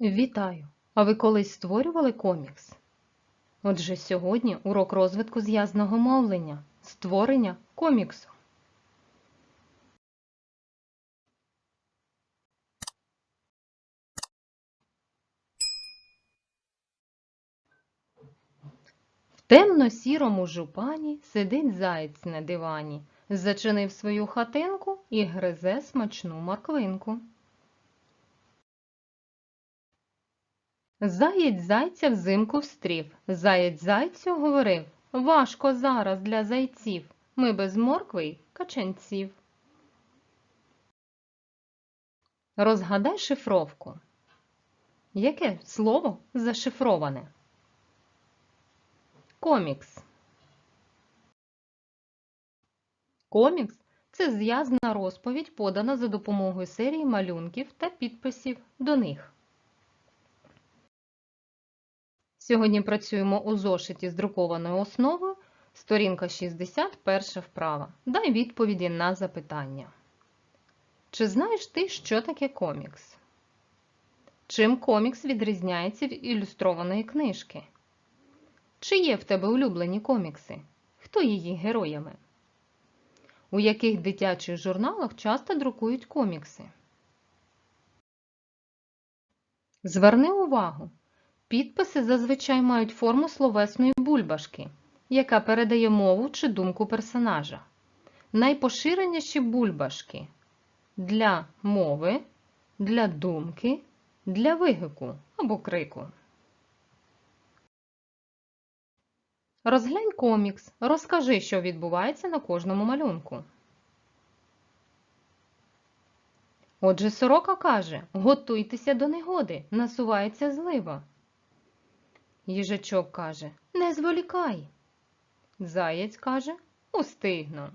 Вітаю! А ви колись створювали комікс? Отже, сьогодні урок розвитку зв'язного мовлення, створення коміксу. В темно-сірому жупані сидить заєць на дивані, зачинив свою хатинку і гризе смачну морквинку. Заєць зайця взимку встрів. Заєць зайцю говорив Важко зараз для зайців. Ми без моркви й качанців. Розгадай шифровку. Яке слово зашифроване? Комікс. Комікс це зв'язна розповідь, подана за допомогою серії малюнків та підписів до них. Сьогодні працюємо у зошиті з друкованою основою, сторінка 60, перша вправа. Дай відповіді на запитання. Чи знаєш ти, що таке комікс? Чим комікс відрізняється від ілюстрованої книжки? Чи є в тебе улюблені комікси? Хто їх героями? У яких дитячих журналах часто друкують комікси? Зверни увагу. Підписи зазвичай мають форму словесної бульбашки, яка передає мову чи думку персонажа. Найпоширеніші бульбашки для мови, для думки, для вигуку або крику. Розглянь комікс. Розкажи, що відбувається на кожному малюнку. Отже, сорока каже: Готуйтеся до негоди, насувається злива. Їжачок каже Не зволікай. Заєць каже Устигну.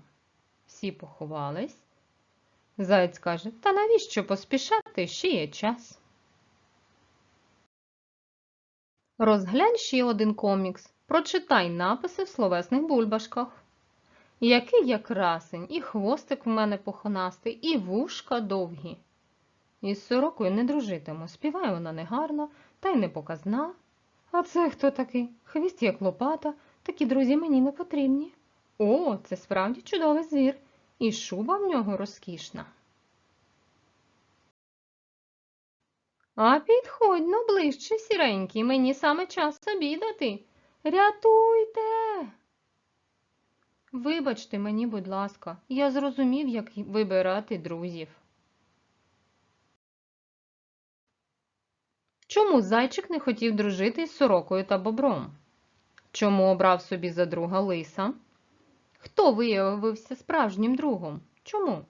Всі поховались. Заєць каже Та навіщо поспішати ще є час. Розглянь ще один комікс. Прочитай написи в словесних бульбашках. Який я красень, і хвостик в мене похонастий, і вушка довгі. Із сорокою не дружитиму, співає вона негарно, та й не показна. А це хто такий? Хвіст як лопата, такі друзі мені не потрібні. О, це справді чудовий звір, і шуба в нього розкішна. А підходь ну ближче, сіренький, мені саме час обідати. Рятуйте. Вибачте мені, будь ласка, я зрозумів, як вибирати друзів. Чому зайчик не хотів дружити з сорокою та бобром? Чому обрав собі за друга лиса? Хто виявився справжнім другом? Чому?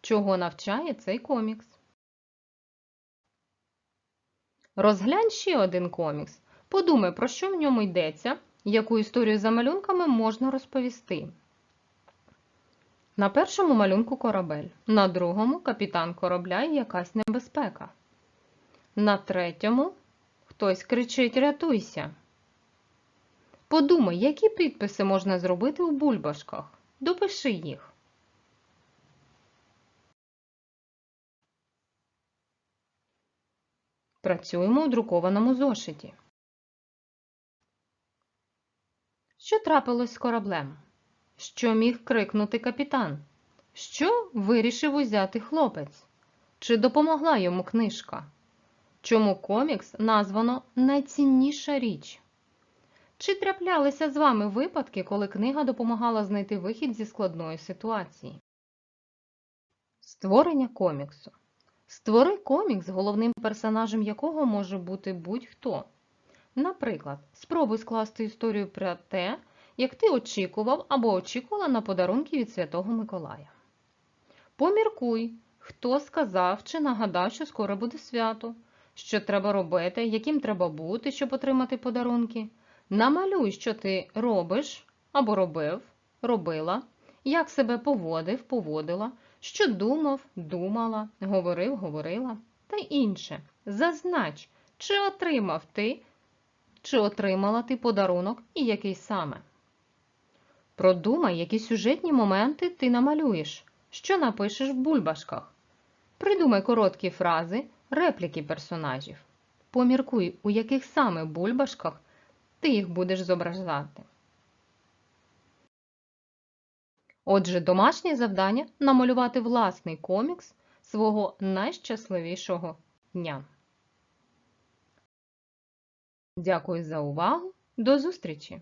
Чого навчає цей комікс? Розглянь ще один комікс. Подумай, про що в ньому йдеться, яку історію за малюнками можна розповісти. На першому малюнку корабель, на другому капітан корабля і якась небезпека. На третьому хтось кричить Рятуйся. Подумай, які підписи можна зробити у бульбашках. Допиши їх. Працюємо у друкованому зошиті. Що трапилось з кораблем? Що міг крикнути капітан? Що вирішив узяти хлопець? Чи допомогла йому книжка? Чому комікс названо найцінніша річ? Чи траплялися з вами випадки, коли книга допомагала знайти вихід зі складної ситуації? Створення коміксу. Створи комікс, головним персонажем якого може бути будь-хто. Наприклад, спробуй скласти історію про те, як ти очікував або очікувала на подарунки від Святого Миколая. Поміркуй, хто сказав чи нагадав, що скоро буде свято що треба робити, яким треба бути, щоб отримати подарунки. Намалюй, що ти робиш або робив, робила, як себе поводив, поводила, що думав, думала, говорив, говорила та інше. Зазнач, чи отримав ти, чи отримала ти подарунок і який саме. Продумай, які сюжетні моменти ти намалюєш, що напишеш в бульбашках. Придумай короткі фрази, репліки персонажів. Поміркуй, у яких саме бульбашках ти їх будеш зображати. Отже, домашнє завдання намалювати власний комікс свого найщасливішого дня. Дякую за увагу. До зустрічі!